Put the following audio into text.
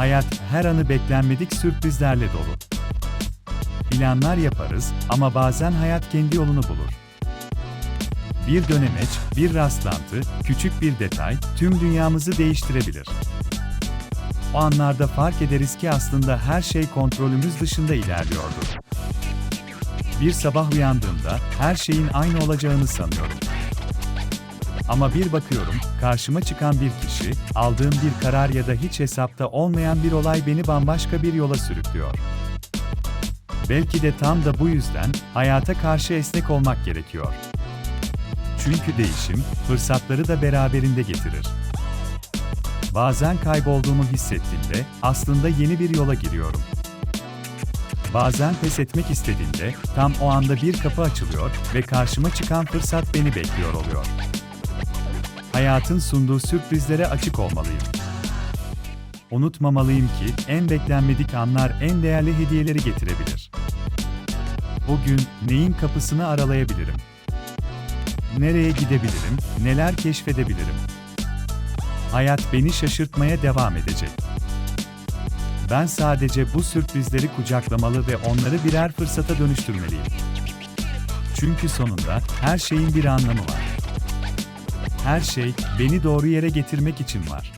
Hayat her anı beklenmedik sürprizlerle dolu. Planlar yaparız ama bazen hayat kendi yolunu bulur. Bir dönemeç, bir rastlantı, küçük bir detay tüm dünyamızı değiştirebilir. O anlarda fark ederiz ki aslında her şey kontrolümüz dışında ilerliyordu. Bir sabah uyandığımda her şeyin aynı olacağını sanıyorum. Ama bir bakıyorum, karşıma çıkan bir kişi, aldığım bir karar ya da hiç hesapta olmayan bir olay beni bambaşka bir yola sürüklüyor. Belki de tam da bu yüzden hayata karşı esnek olmak gerekiyor. Çünkü değişim, fırsatları da beraberinde getirir. Bazen kaybolduğumu hissettiğimde aslında yeni bir yola giriyorum. Bazen pes etmek istediğimde tam o anda bir kapı açılıyor ve karşıma çıkan fırsat beni bekliyor oluyor. Hayatın sunduğu sürprizlere açık olmalıyım. Unutmamalıyım ki en beklenmedik anlar en değerli hediyeleri getirebilir. Bugün neyin kapısını aralayabilirim? Nereye gidebilirim? Neler keşfedebilirim? Hayat beni şaşırtmaya devam edecek. Ben sadece bu sürprizleri kucaklamalı ve onları birer fırsata dönüştürmeliyim. Çünkü sonunda her şeyin bir anlamı var. Her şey beni doğru yere getirmek için var.